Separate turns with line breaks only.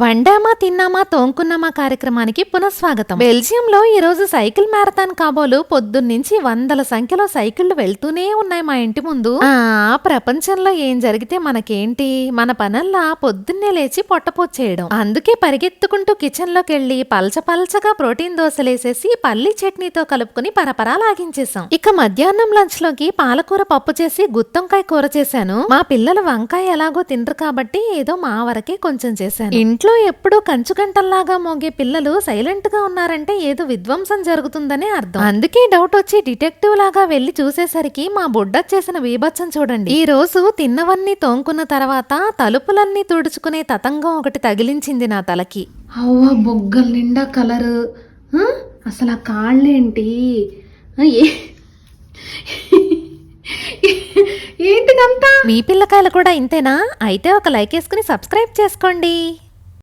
వండామా తిన్నామా తోంకున్నామా కార్యక్రమానికి పునఃస్వాగతం. బెల్జియంలో ఈరోజు ఈ రోజు సైకిల్ మ్యారథాన్ కాబోలు పొద్దున్నుంచి వందల సంఖ్యలో సైకిళ్ళు వెళ్తూనే ఉన్నాయి మా ఇంటి ముందు. ఆ ప్రపంచంలో ఏం జరిగితే మనకేంటి? మన పనల్లా పొద్దున్నే లేచి పొట్టపోచ్చేయడం అందుకే పరిగెత్తుకుంటూ కిచెన్లోకి వెళ్ళి పల్చ పల్చగా ప్రోటీన్ దోశలేసేసి పల్లి చట్నీతో కలుపుకుని పరపరా లాగించేసాం ఇక మధ్యాహ్నం లంచ్లోకి పాలకూర పప్పు చేసి గుత్తంకాయ కూర చేశాను. మా పిల్లలు వంకాయ ఎలాగో తినరు కాబట్టి ఏదో మా వరకే కొంచెం చేశాను. ఇంట్లో ఎప్పుడూ కంచుగంటల్లాగా మోగే పిల్లలు సైలెంట్గా ఉన్నారంటే ఏదో విధ్వంసం జరుగుతుందనే అర్థం. అందుకే డౌట్ వచ్చి డిటెక్టివ్ లాగా వెళ్ళి చూసేసరికి మా బుడ్డ చేసిన వీభత్సం చూడండి. ఈ రోజు తిన్నవన్నీ తోంకున్న తర్వాత తలుపులన్నీ తుడుచుకునే తతంగం ఒకటి తగిలించింది నా తలకి. అవ్వ బొగ్గల నిండా కలరు. అసలు ఆ కాళ్ళేంటి? ఏ- ఏంటిదంతా? మీ పిల్లకాయలు కూడా ఇంతేనా? అయితే ఒక లైక్ వేసుకుని సబ్స్క్రైబ్ చేసుకోండి.